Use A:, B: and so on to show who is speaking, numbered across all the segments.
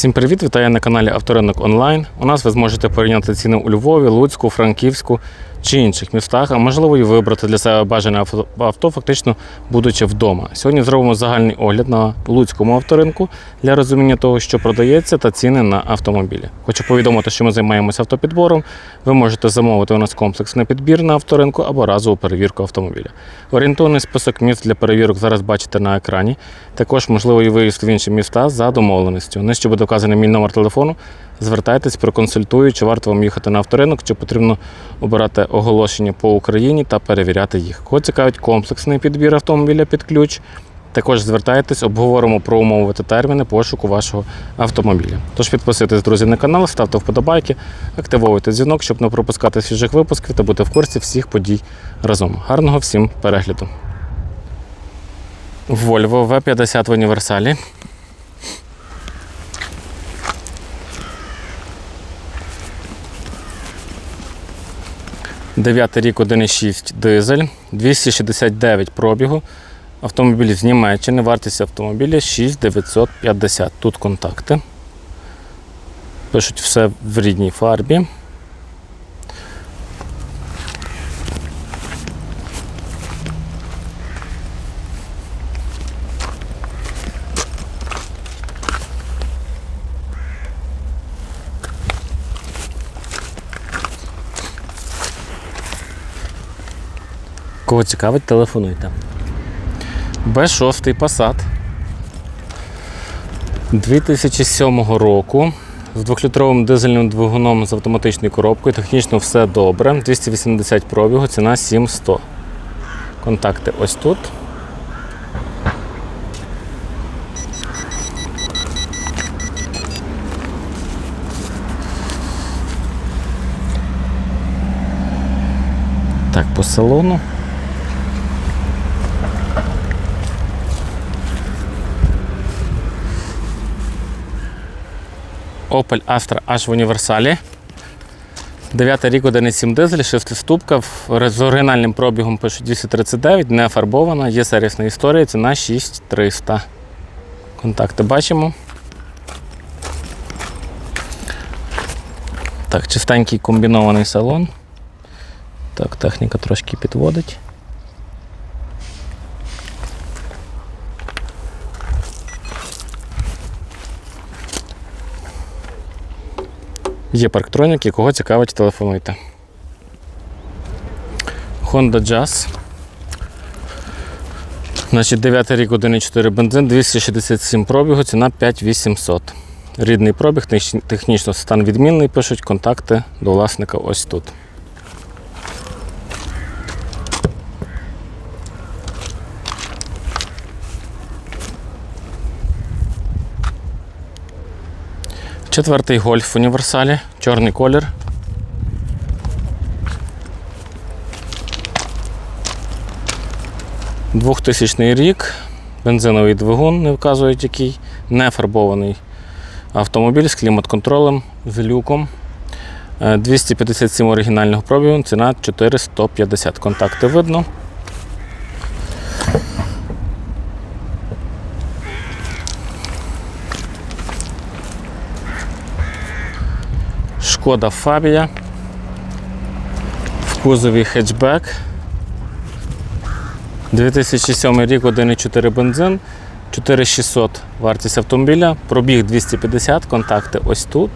A: Всім привіт! Вітаю на каналі Авторинок Онлайн. У нас ви зможете порівняти ціни у Львові, Луцьку, Франківську чи інших містах, а можливо і вибрати для себе бажане авто- фактично будучи вдома. Сьогодні зробимо загальний огляд на Луцькому авторинку для розуміння того, що продається, та ціни на автомобілі. Хочу повідомити, що ми займаємося автопідбором. Ви можете замовити у нас комплексний підбір на авторинку або разову перевірку автомобіля. Орієнтовний список міст для перевірок зараз бачите на екрані. Також можливо і виїзд в інші міста за домовленістю. Нижче буде вказаний мій номер телефону. Звертайтесь, проконсультую, чи варто вам їхати на авторинок, чи потрібно обирати оголошення по Україні та перевіряти їх. Кого цікавить комплексний підбір автомобіля під ключ. Також звертайтесь, обговоримо про умови та терміни пошуку вашого автомобіля. Тож підписуйтесь, друзі, на канал, ставте вподобайки, активовуйте дзвінок, щоб не пропускати свіжих випусків та бути в курсі всіх подій разом. Гарного всім перегляду! Volvo V50 в універсалі. Дев'ятий рік 1,6 дизель, 269 пробігу. Автомобіль з Німеччини, вартість автомобіля 6950. Тут контакти. Пишуть все в рідній фарбі. Кого цікавить, телефонуйте. Б6 Passat 2007 року з 2-літровим дизельним двигуном з автоматичною коробкою. Технічно все добре. 280 пробігу, ціна 7100. Контакти ось тут. Так, по салону. Opel Astra H в універсалі. 9 рік 1,7 дизель, шестиступка. В- З оригінальним пробігом пишуть 239, не фарбована, є сервісна історія, ціна 6300. Контакти бачимо. Так, чистенький комбінований салон. Так, техніка трошки підводить. Є парктроніки, кого цікавить, телефонуйте. Honda Jazz. Значить, 9 рік 1,4 бензин, 267 пробігу, ціна 5800. Рідний пробіг, технічно стан відмінний, пишуть контакти до власника ось тут. Четвертий гольф в універсалі, чорний колір. Двохтисячний рік, бензиновий двигун, не вказують який, не фарбований автомобіль з клімат-контролем, з люком. Е, 257 оригінального пробігу, ціна 450. Контакти видно. Шкода Фабія. В кузові хетчбек. 2007 рік 1,4 бензин. 4600 вартість автомобіля. Пробіг 250, контакти ось тут.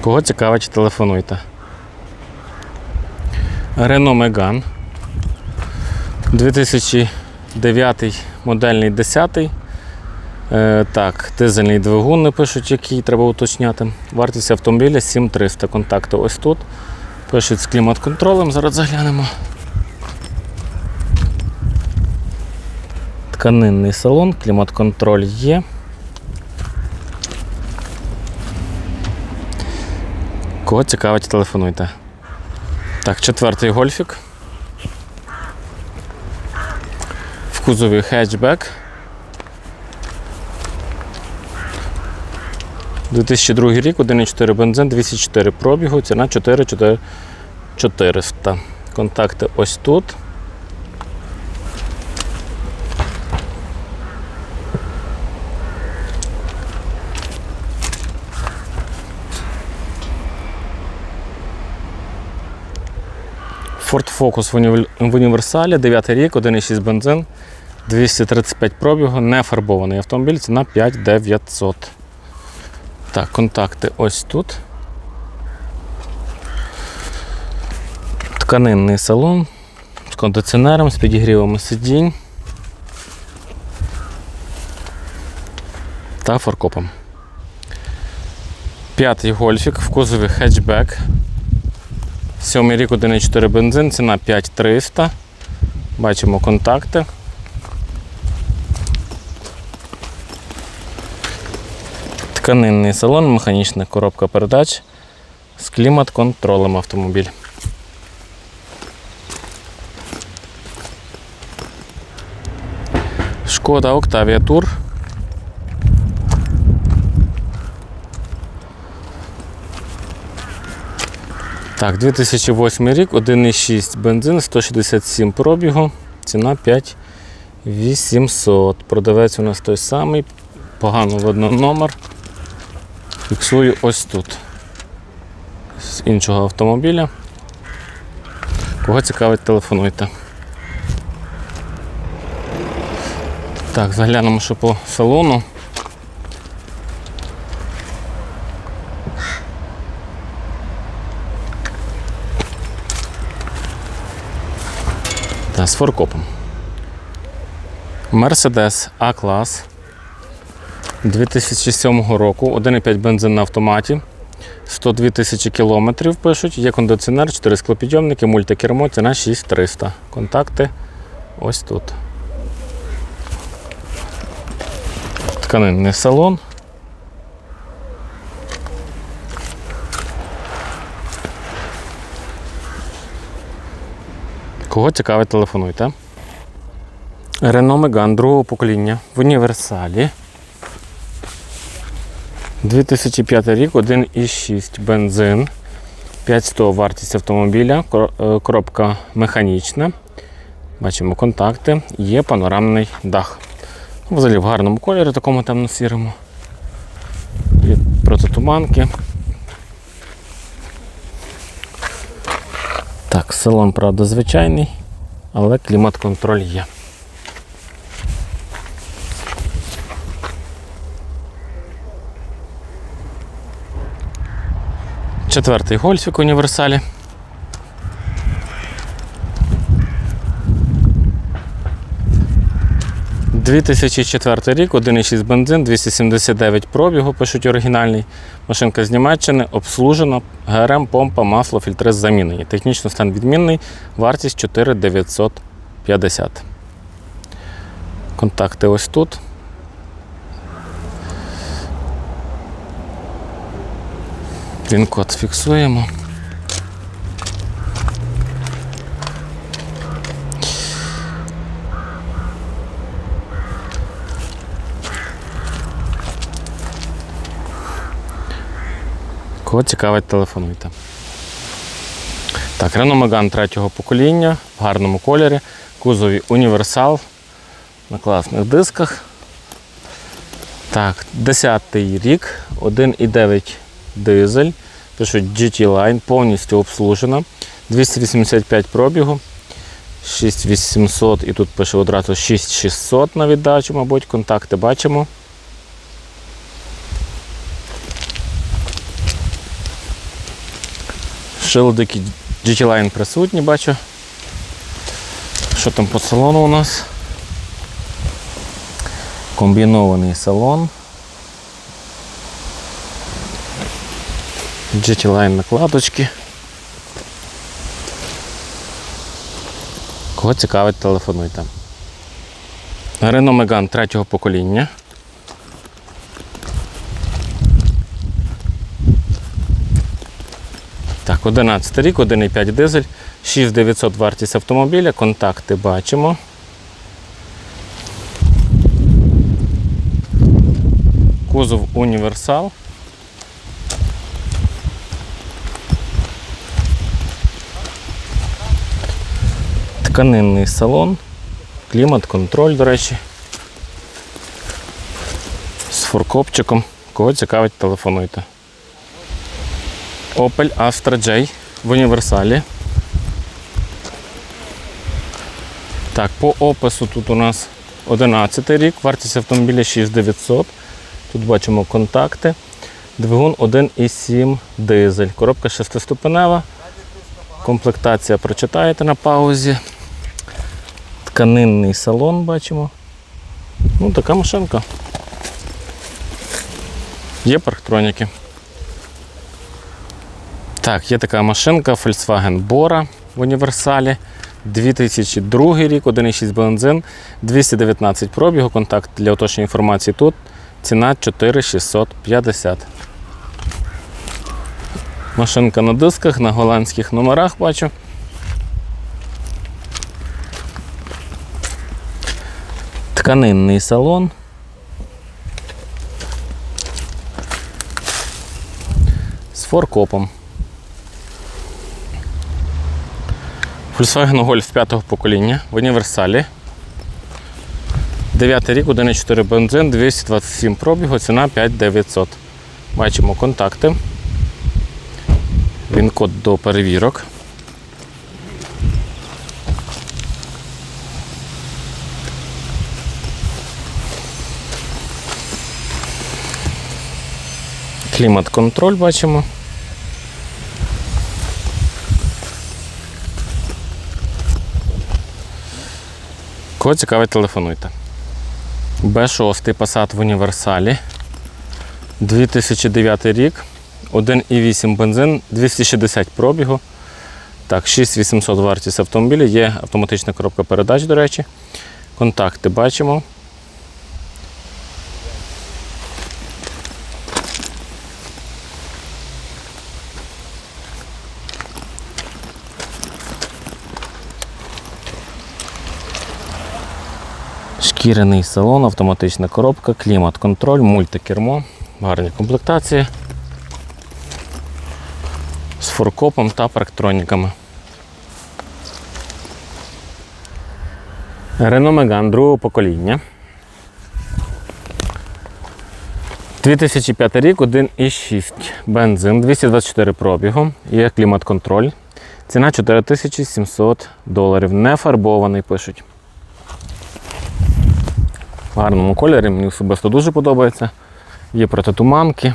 A: Кого цікавить, телефонуйте. Renault Megane 2009 модельний 10. Е, так, дизельний двигун не пишуть, який треба уточняти. Вартість автомобіля 7300. Контакти ось тут. Пишуть з клімат-контролем, зараз заглянемо. Тканинний салон, клімат-контроль є. Кого цікавить, телефонуйте. Так, четвертий гольфік. В кузові хетчбек. 2002 рік, 1,4 бензин, 204 пробігу, ціна 4400. Контакти ось тут. Ford Focus в, універсалі, 9 рік, 1,6 бензин, 235 пробігу, не фарбований автомобіль, ціна 5900. Так, контакти ось тут. Тканинний салон з кондиціонером, з підігрівами сидінь та форкопом. П'ятий гольфік в кузові хетчбек. Сьомий рік 1,4 бензин, ціна 5300. Бачимо контакти. Тканинний салон, механічна коробка передач з клімат-контролем автомобіль. Шкода Octavia Tour. Так, 2008 рік, 1,6 бензин, 167 пробігу, ціна 5800. Продавець у нас той самий, погано видно номер. Фіксую ось тут. З іншого автомобіля. Кого цікавить, телефонуйте. Так, заглянемо ще по салону. Та, з форкопом. Mercedes A-клас 2007 року, 1,5 бензин на автоматі, 102 тисячі кілометрів пишуть, є кондиціонер, 4 склопідйомники, мультикермо, ціна 6300. Контакти ось тут. Тканинний салон. Кого цікавить, телефонуйте. Renault Megane другого покоління в універсалі. 2005 рік, 1,6 бензин. 500 вартість автомобіля, е, коробка механічна. Бачимо контакти, є панорамний дах. Взагалі в гарному кольорі, такому темно-сірому. Протитуманки. Так, салон, правда, звичайний, але клімат-контроль є. Четвертий гольфік універсалі. – 2004 рік, 1,6 бензин, 279 пробігу, пишуть оригінальний. Машинка з Німеччини, обслужена, ГРМ, помпа, масло, фільтри замінені. Технічний стан відмінний, вартість 4950. Контакти ось тут. Він код фіксуємо. Кого цікавить, телефонуйте. Так, Renault Megane третього покоління в гарному кольорі, кузові універсал на класних дисках. Так, 10-й рік, 1,9 дизель. Пишуть GT Line, повністю обслужена. 285 пробігу. 6800 і тут пише одразу 6600 на віддачу, мабуть, контакти бачимо. Шилдики GT Line присутні, бачу. Що там по салону у нас? Комбінований салон. GT Line накладочки. Кого цікавить, телефонуйте. Renault Megane третього покоління. 11 рік, 1,5 дизель, 6900 вартість автомобіля, контакти бачимо. Кузов універсал. Тканинний салон, клімат, контроль, до речі. З фуркопчиком. Кого цікавить, телефонуйте. Opel Astra J в універсалі. Так, по опису тут у нас 11 рік, вартість автомобіля 6900. Тут бачимо контакти. Двигун 1,7 дизель. Коробка шестиступенева. Комплектація прочитаєте на паузі. Тканинний салон бачимо. Ну, така машинка. Є парктроніки. Так, є така машинка Volkswagen Bora в універсалі. 2002 рік, 1,6 бензин, 219 пробігу, контакт для уточнення інформації тут. Ціна 4650. Машинка на дисках, на голландських номерах бачу. Тканинний салон. З форкопом. Volkswagen Golf 5 покоління в універсалі. 9 рік, 1,4 бензин, 227 пробігу, ціна 5900. Бачимо контакти. Він код до перевірок. Клімат-контроль бачимо. Кого цікавить, телефонуйте. Б6 Passat в універсалі. 2009 рік. 1,8 бензин, 260 пробігу. Так, 6800 вартість автомобіля. Є автоматична коробка передач, до речі. Контакти бачимо. Шкіряний салон, автоматична коробка, клімат-контроль, мультикермо, гарні комплектації з форкопом та парктроніками. Renault Megane другого покоління. 2005 рік, 1,6 бензин, 224 пробігу, є клімат-контроль. Ціна 4700 доларів. Не фарбований, пишуть. В гарному кольорі, мені особисто дуже подобається. Є протитуманки,